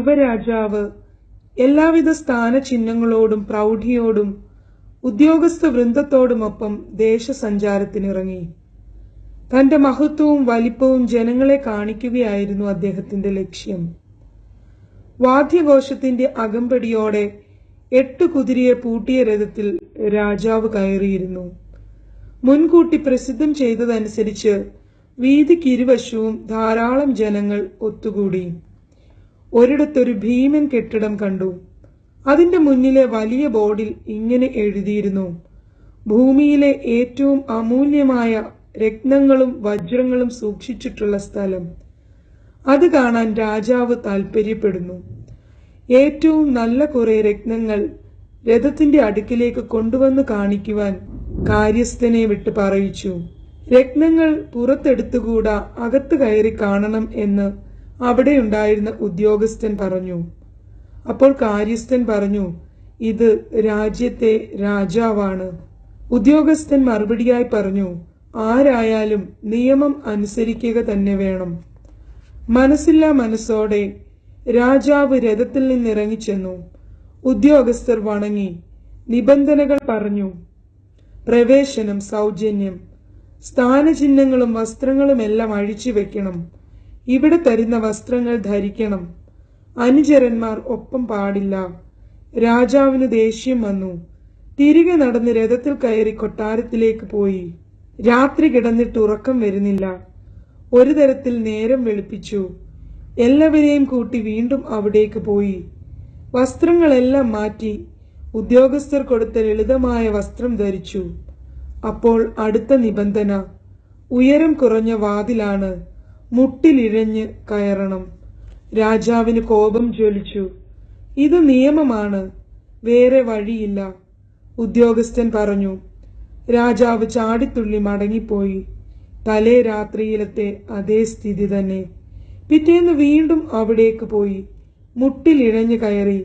യുവരാജാവ് എല്ലാവിധ സ്ഥാനചിഹ്നങ്ങളോടും പ്രൗഢിയോടും ഉദ്യോഗസ്ഥ വൃന്ദത്തോടുമൊപ്പം ദേശസഞ്ചാരത്തിനിറങ്ങി. തന്റെ മഹത്വവും വലിപ്പവും ജനങ്ങളെ കാണിക്കുകയായിരുന്നു അദ്ദേഹത്തിന്റെ ലക്ഷ്യം. വാദ്യഘോഷത്തിന്റെ അകമ്പടിയോടെ എട്ട് കുതിരയെ പൂട്ടിയ രഥത്തിൽ രാജാവ് കയറിയിരുന്നു. മുൻകൂട്ടി പ്രസിദ്ധം ചെയ്തതനുസരിച്ച് വീതിക്കിരുവശവും ധാരാളം ജനങ്ങൾ ഒത്തുകൂടി. ഒരിടത്തൊരു ഭീമൻ കെട്ടിടം കണ്ടു. അതിന്റെ മുന്നിലെ വലിയ ബോർഡിൽ ഇങ്ങനെ എഴുതിയിരുന്നു. ഭൂമിയിലെ ഏറ്റവും അമൂല്യമായ രത്നങ്ങളും വജ്രങ്ങളും സൂക്ഷിച്ചിട്ടുള്ള സ്ഥലം. അത് കാണാൻ രാജാവ് താൽപ്പര്യപ്പെടുന്നു ഏറ്റവും നല്ല കുറെ രത്നങ്ങൾ രഥത്തിന്റെ അടുക്കിലേക്ക് കൊണ്ടുവന്ന് കാണിക്കുവാൻ കാര്യസ്ഥനെ വിട്ട് പറയിച്ചു. രത്നങ്ങൾ പുറത്തെടുത്തുകൂടാ അകത്ത് കയറി കാണണം എന്ന് അവിടെയുണ്ടായിരുന്ന ഉദ്യോഗസ്ഥൻ പറഞ്ഞു. അപ്പോൾ കാര്യസ്ഥൻ പറഞ്ഞു ഇത് രാജ്യത്തെ രാജാവാണ്. ഉദ്യോഗസ്ഥൻ മറുപടിയായി പറഞ്ഞു ആരായാലും നിയമം അനുസരിക്കുക തന്നെ വേണം. മനസ്സില്ല മനസ്സോടെ രാജാവ് രഥത്തിൽ നിന്നിറങ്ങിച്ചെന്നു. ഉദ്യോഗസ്ഥർ വണങ്ങി. നിബന്ധനകൾ പറഞ്ഞു പ്രവേശനം സൗജന്യം. സ്ഥാനചിഹ്നങ്ങളും വസ്ത്രങ്ങളും എല്ലാം അഴിച്ചു വെക്കണം ഇവിടെ തരുന്ന വസ്ത്രങ്ങൾ ധരിക്കണം. അനുചരന്മാർ ഒപ്പം പാടില്ല. രാജാവിന് ദേഷ്യം വന്നു. തിരികെ നടന്ന് രഥത്തിൽ കയറി കൊട്ടാരത്തിലേക്ക് പോയി. രാത്രി കിടന്നിട്ട് ഉറക്കം വരുന്നില്ല. ഒരു തരത്തിൽ നേരം വെളുപ്പിച്ചു. എല്ലാവരെയും കൂട്ടി വീണ്ടും അവിടേക്ക് പോയി. വസ്ത്രങ്ങളെല്ലാം മാറ്റി ഉദ്യോഗസ്ഥർ കൊടുത്ത ലളിതമായ വസ്ത്രം ധരിച്ചു. അപ്പോൾ അടുത്ത നിബന്ധന. ഉയരം കുറഞ്ഞ വാതിലാണ് മുട്ടിലിഴഞ്ഞ് കയറണം. രാജാവിന് കോപം ജ്വലിച്ചു. ഇത് നിയമമാണ്. വേറെ വഴിയില്ല. ഉദ്യോഗസ്ഥൻ പറഞ്ഞു. രാജാവ് ചാടിത്തുള്ളി മടങ്ങിപ്പോയി. തലേ രാത്രിയിലത്തെ അതേ സ്ഥിതി തന്നെ. പിറ്റേന്ന് വീണ്ടും അവിടേക്ക് പോയി. മുട്ടിലിഴഞ്ഞു കയറി.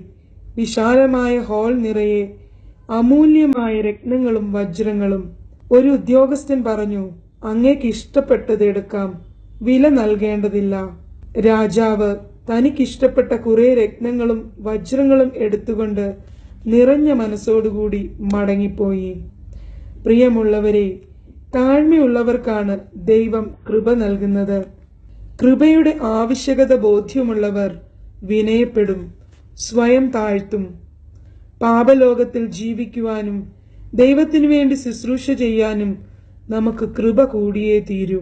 വിശാലമായ ഹാൾ നിറയെ അമൂല്യമായ രത്നങ്ങളും വജ്രങ്ങളും. ഒരു ഉദ്യോഗസ്ഥൻ പറഞ്ഞു അങ്ങേക്ക് ഇഷ്ടപ്പെട്ടത് എടുക്കാം. വില നൽകേണ്ടതില്ല. രാജാവ് തനിക്കിഷ്ടപ്പെട്ട കുറെ രത്നങ്ങളും വജ്രങ്ങളും എടുത്തുകൊണ്ട് നിറഞ്ഞ മനസ്സോടുകൂടി മടങ്ങിപ്പോയി. പ്രിയമുള്ളവരെ താഴ്മയുള്ളവർക്കാണ് ദൈവം കൃപ നൽകുന്നത്. കൃപയുടെ ആവശ്യകത ബോധ്യമുള്ളവർ വിനയപ്പെടും സ്വയം താഴ്ത്തും. പാപലോകത്തിൽ ജീവിക്കുവാനും ദൈവത്തിനു വേണ്ടി ശുശ്രൂഷ ചെയ്യാനും നമുക്ക് കൃപ കൂടിയേ തീരൂ.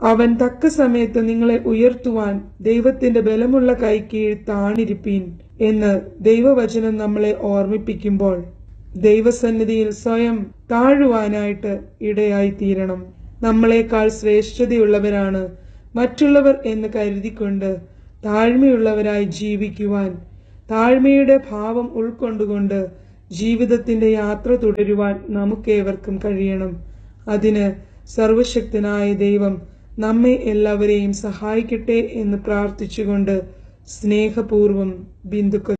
അവൻ തക്ക സമയത്ത് നിങ്ങളെ ഉയർത്തുവാൻ ദൈവത്തിന്റെ ബലമുള്ള കൈക്കീഴ് താണിരിപ്പീൻ എന്ന് ദൈവവചനം നമ്മളെ ഓർമ്മിപ്പിക്കുമ്പോൾ ദൈവസന്നിധിയിൽ സ്വയം താഴുവാനായിട്ട് ഇടയായി തീരണം നമ്മളെക്കാൾ ശ്രേഷ്ഠതയുള്ളവരാണ്. മറ്റുള്ളവർ എന്ന് കരുതിക്കൊണ്ട് താഴ്മയുള്ളവരായി ജീവിക്കുവാൻ താഴ്മയുടെ ഭാവം ഉൾക്കൊണ്ടുകൊണ്ട് ജീവിതത്തിന്റെ യാത്ര തുടരുവാൻ നമുക്കേവർക്കും കഴിയണം. അതിന് സർവശക്തനായ ദൈവം നമ്മെ എല്ലാവരെയും സഹായിക്കട്ടെ എന്ന് പ്രാർത്ഥിച്ചുകൊണ്ട് സ്നേഹപൂർവം ബിന്ദുക്ക